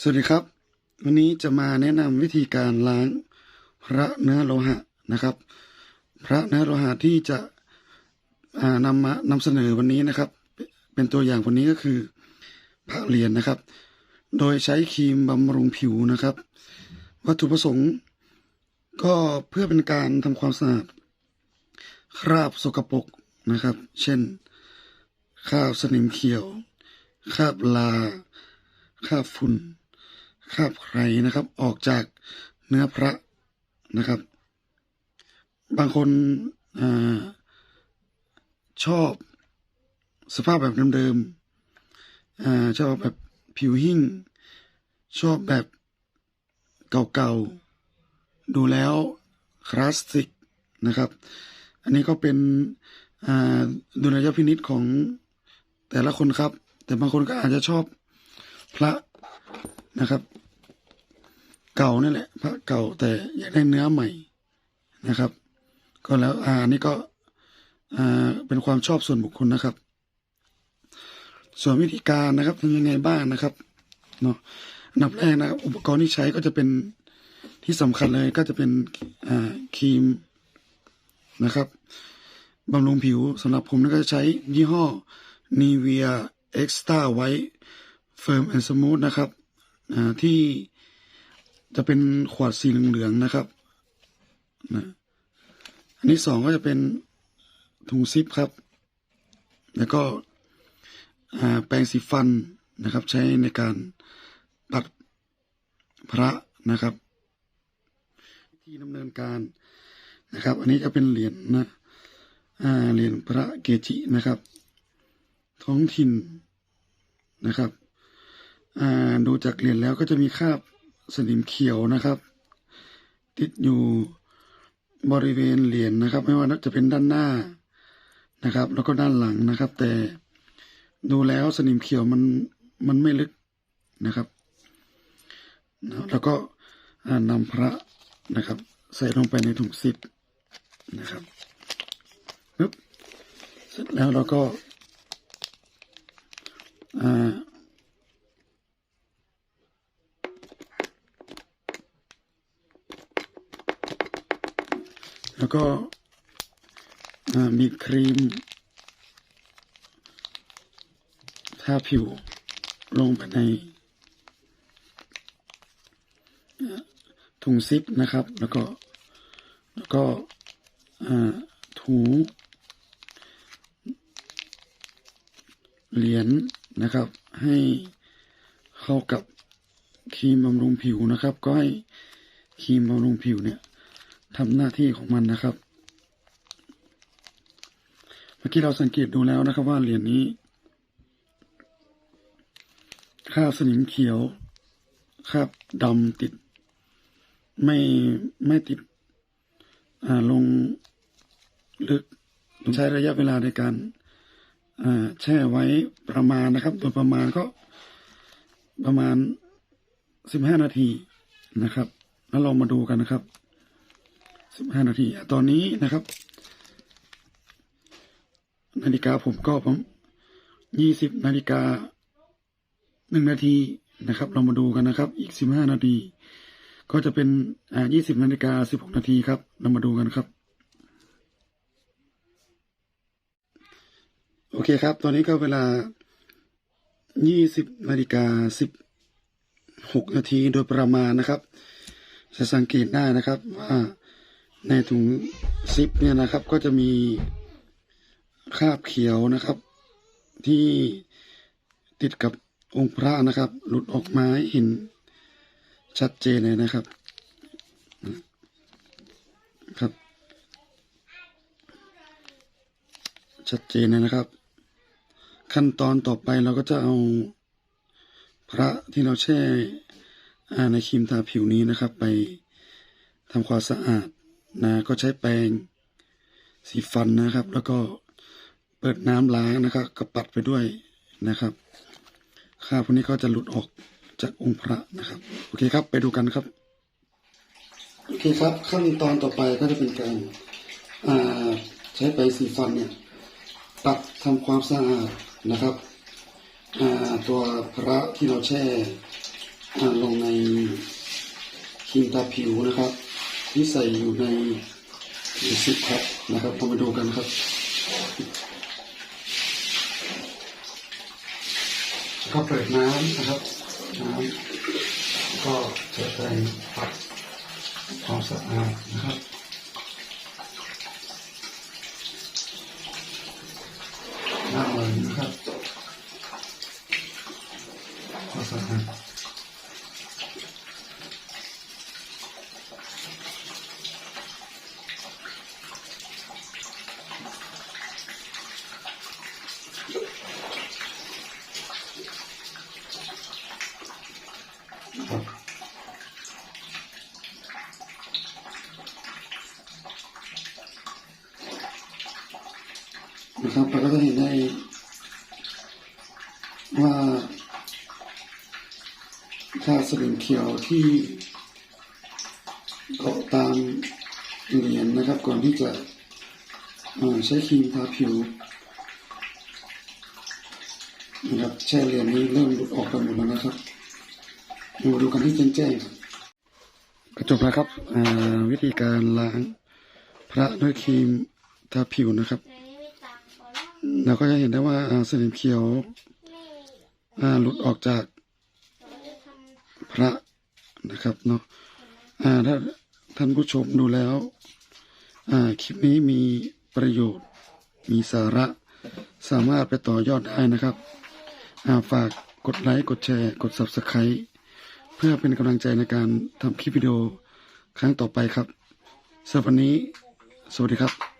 สวัสดีครับ วันนี้จะมาแนะนำวิธีการล้างพระเนื้อโลหะนะครับ พระเนื้อโลหะที่จะอ่านำมานำเสนอวันนี้นะครับ เป็นตัวอย่างวันนี้ก็คือพระเหรียญนะครับ โดยใช้ครีมบำรุงผิวนะครับ วัตถุประสงค์ ก็เพื่อเป็นการทำความสะอาดคราบสกปรกนะครับ เช่นคราบสนิมเขียวคราบลาคราบฝุ่น คาบไครนะครับ ออกจากเนื้อพระนะครับ บางคนอชอบสภาพแบบเดิมๆอชอบแบบผิวหิ่ง ชอบแบบเก่าๆ ดูแล้วคลาสสิกนะครับ อันนี้ก็เป็นดุลยพินิษของแต่ละคนครับ แต่บางคนก็อาจจะชอบพระ นะครับ เก่านั่นแหละพระเก่าแต่อยากได้เนื้อใหม่นะครับ ก็แล้วอ่านี่ก็อ่าเป็นความชอบส่วนบุคคลนะครับ ส่วนวิธีการนะครับทำยังไงบ้างนะครับเนาะอันดับแรกนะครับ อุปกรณ์ที่ใช้ก็จะเป็นที่สำคัญเลยก็จะเป็นอ่าครีมนะครับบำรุงผิวสำหรับผมนะก็จะใช้ยี่ห้อ Nivea Extra White Firm and Smooth นะครับ ที่จะเป็นขวดสีเหลืองๆนะครับนะอันที่สองก็จะเป็นถุงซิปครับ แล้วก็แปรงสีฟันนะครับ ใช้ในการปัดพระนะครับ ที่ดำเนินการนะครับ อันนี้จะเป็นเหรียญนะเหรียญพระเกจินะครับ ท้องถิ่นนะครับ อ่าดูจากเหรียญแล้วก็จะมีคราบสนิมเขียวนะครับ ติดอยู่บริเวณเหรียญนะครับ ไม่ว่าจะเป็นด้านหน้านะครับ แล้วก็ด้านหลังนะครับ แต่ดูแล้วสนิมเขียวมันมันไม่ลึกนะครับนะแล้วก็นำพระนะครับ ใส่ลงไปในถุงซิปนะครับปึ๊บเสร็จแล้วเราก็ อ่า แล้วก็มีครีมทาผิวลงไปในถุงซิปนะครับ แล้วก็แล้วก็ถูเหรียญนะครับ ให้เข้ากับครีมบำรุงผิวนะครับ ก็ให้ครีมบำรุงผิวเนี่ย ทำหน้าที่ของมันนะครับ เมื่อกี้เราสังเกตดูแล้วนะครับว่าเหรียญนี้คราสนิมเขียวคราบดำติด ไม่ไม่ติดอ่าลงลึกใช้ระยะเวลาในการแช่ไว้ประมาณนะครับ โดยประมาณก็ประมาณสิบห้านาทีนะครับ แล้วเรามาดูกันนะครับ สิบห้านาทีตอนนี้นะครับ นาฬิกาผมก็ผมยี่สิบนาฬิกาหนึ่งนาทีนะครับ เรามาดูกันนะครับ อีกสิบห้านาที ก็จะเป็นอ่ายี่สิบนาฬิกาสิบหกนาทีครับ เรามาดูกันครับ โอเคครับ ตอนนี้ก็เวลา20นาฬิกา16นาทีโดยประมาณนะครับ จะสังเกตได้นะครับว่า ในถุงซิปเนี่ยนะครับ ก็จะมีคราบเขียวนะครับ ที่ติดกับองค์พระนะครับ หลุดออกมาให้เห็นชัดเจนเลยนะครับครับ ชัดเจนเลยนะครับ ขั้นตอนต่อไปเราก็จะเอาพระที่เราแช่อ่าในครีมทาผิวนี้นะครับ ไปทำความสะอาด นะก็ใช้แปรงสีฟันนะครับ แล้วก็เปิดน้ำล้างนะครับก็ปัดไปด้วยนะครับคราบพวกนี้ก็จะหลุดออกจากองค์พระนะครับ โอเคครับ ไปดูกันครับ โอเคครับ ขั้นตอนต่อไปก็จะเป็นการใช้แปรงสีฟันเนี่ยตัดทำความสะอาดนะครับตัวพระที่เราแช่ลงในครีมทาผิวนะครับ ที่ใส่อยู่ในซิปแพ็คนะครับเรามาดูกันครับก็เปิดน้ำนะครับน้ำก็จะไปปัดความสะอาดนะครับน้ำมันนะครับความสะอาดครับ นะครับเราก็จะเห็นได้ว่าค่าสลิมเขียวที่เกาะตามเหรียญนะครับ ก่อนที่จะใช้ครีมทาผิวนะครับแช่เหรียญนี้เริ่มหลุดออกกันหมดแล้วนะครับมาดูกันที่แจ้งๆครับก็จบแล้วครับวิธีการล้างพระด้วยครีมทาผิวนะครับ เราก็จะเห็นได้ว่าสนิมเขียวหลุดออกจากพระนะครับเนาะถ้าท่านผู้ชมดูแล้วคลิปนี้มีประโยชน์มีสาระ สามารถไปต่อยอดได้นะครับฝากกดไลค์ กดแชร์ กด Subscribe เพื่อเป็นกำลังใจในการทำคลิปวิดีโอครั้งต่อไปครับสำหรับวันนี้ สวัสดีครับ